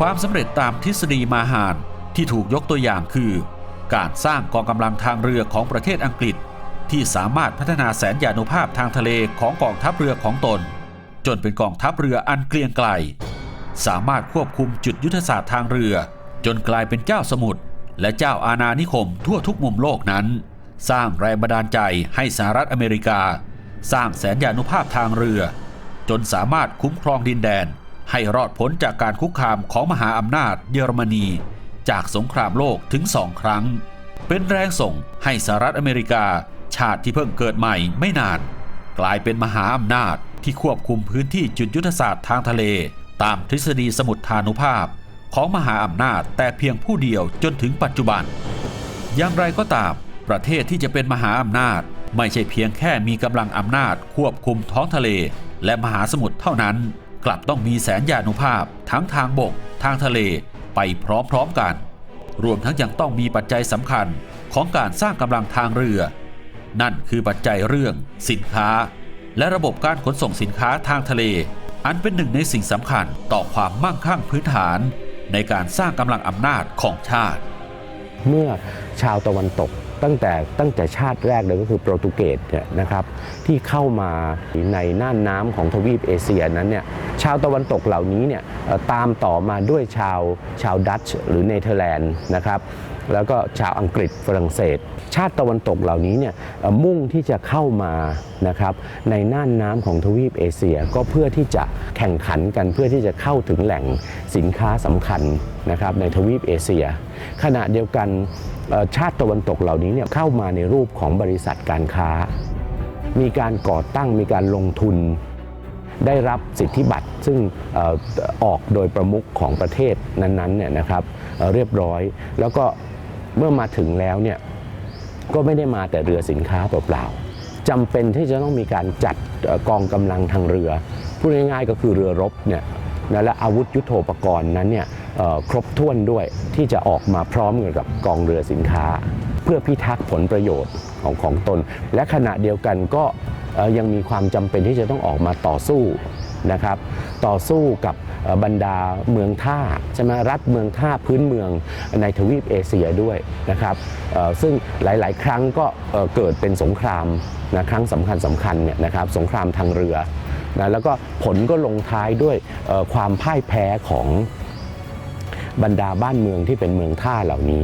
ความสำเร็จตามทฤษฎีมาหารที่ถูกยกตัวอย่างคือ การสร้างกองกำลังทางเรือของประเทศอังกฤษ ที่สามารถพัฒนาแสนยานุภาพทางทะเลของกองทัพเรือของตน จนเป็นกองทัพเรืออันเกรียงไกรสามารถควบคุมจุดยุทธศาสตร์ทางเรือ จนกลายเป็นเจ้าสมุทรและเจ้าอาณานิคมทั่วทุกมุมโลกนั้น สร้างแรงบันดาลใจให้สหรัฐอเมริกา สร้างแสนยานุภาพทางเรือ จนสามารถคุ้มครองดินแดน ให้รอดพ้นจากการคุกคามของมหาอำนาจเยอรมนี จากสงครามโลกถึงสองครั้ง เป็นแรงส่งให้สหรัฐอเมริกา ชาติที่เพิ่งเกิดใหม่ไม่นาน กลายเป็นมหาอำนาจที่ควบคุมพื้นที่จุดยุทธศาสตร์ทางทะเล ตามทฤษฎีสมุทฐานุภาพ ของมหาอำนาจแต่เพียงผู้เดียวจนถึงปัจจุบัน อย่างไรก็ตาม ประเทศที่จะเป็นมหาอำนาจ ไม่ใช่เพียงแค่มีกำลังอำนาจควบคุมท้องทะเล และมหาสมุทรเท่านั้น กลับต้องมีแสนยานุภาพทั้งทางบก ทางทะเลไปพร้อมๆกัน รวมทั้งยังต้องมีปัจจัยสำคัญของการสร้างกำลังทางเรือ นั่นคือปัจจัยเรื่องสินค้า และระบบการขนส่งสินค้าทางทะเล อันเป็นหนึ่งในสิ่งสำคัญต่อความมั่งคั่งพื้นฐาน ในการสร้างกำลังอำนาจของชาติ เมื่อชาวตะวันตก ตั้งแต่ตั้งแต่ชาติแรกเลยก็คือโปรตุเกสเนี่ยนะครับที่เข้ามาในน่านน้ำของทวีปเอเชียนั้นเนี่ยชาวตะวันตกเหล่านี้เนี่ยตามต่อมาด้วยชาวชาวดัตช์หรือเนเธอร์แลนด์นะครับ แล้วก็ชาวอังกฤษฝรั่งเศส ชาติตะวันตกเหล่านี้เนี่ยมุ่งที่จะเข้ามานะครับในน่านน้ำของทวีปเอเชียก็เพื่อที่จะแข่งขันกันเพื่อที่จะเข้าถึงแหล่งสินค้าสำคัญนะครับในทวีปเอเชีย ขณะเดียวกันชาติตะวันตกเหล่านี้เนี่ยเข้ามาในรูปของบริษัทการค้า มีการก่อตั้งมีการลงทุนได้รับสิทธิบัตรซึ่งออกโดยประมุขของประเทศนั้นๆเนี่ยนะครับเรียบร้อยแล้วก็ เมื่อมาถึงแล้วเนี่ยก็ไม่ได้มาแต่เรือสินค้าเปล่าๆจำเป็นที่จะต้องมีการจัดกองกำลังทางเรือพูดง่ายๆก็คือเรือรบเนี่ยนะและอาวุธยุโทโธปกรณ์นั้นเนี่ยครบถ้วนด้วยที่จะออกมาพร้อมกับกองเรือสินค้า เพื่อพิทักษ์ผลประโยชน์ของของตน และขณะเดียวกันก็ยังมีความจำเป็นที่จะต้องออกมาต่อสู้นะครับ ต่อสู้กับ บรรดาเมืองท่าใช่ไหมรัฐเมืองท่าพื้นเมืองในทวีปเอเชียด้วยนะครับซึ่งหลาย ๆ ครั้งก็เกิดเป็นสงครามนะครั้งสำคัญสำคัญเนี่ยนะครับสงครามทางเรือนะแล้วก็ผลก็ลงท้ายด้วยความพ่ายแพ้ของบรรดาบ้านเมืองที่เป็นเมืองท่าเหล่านี้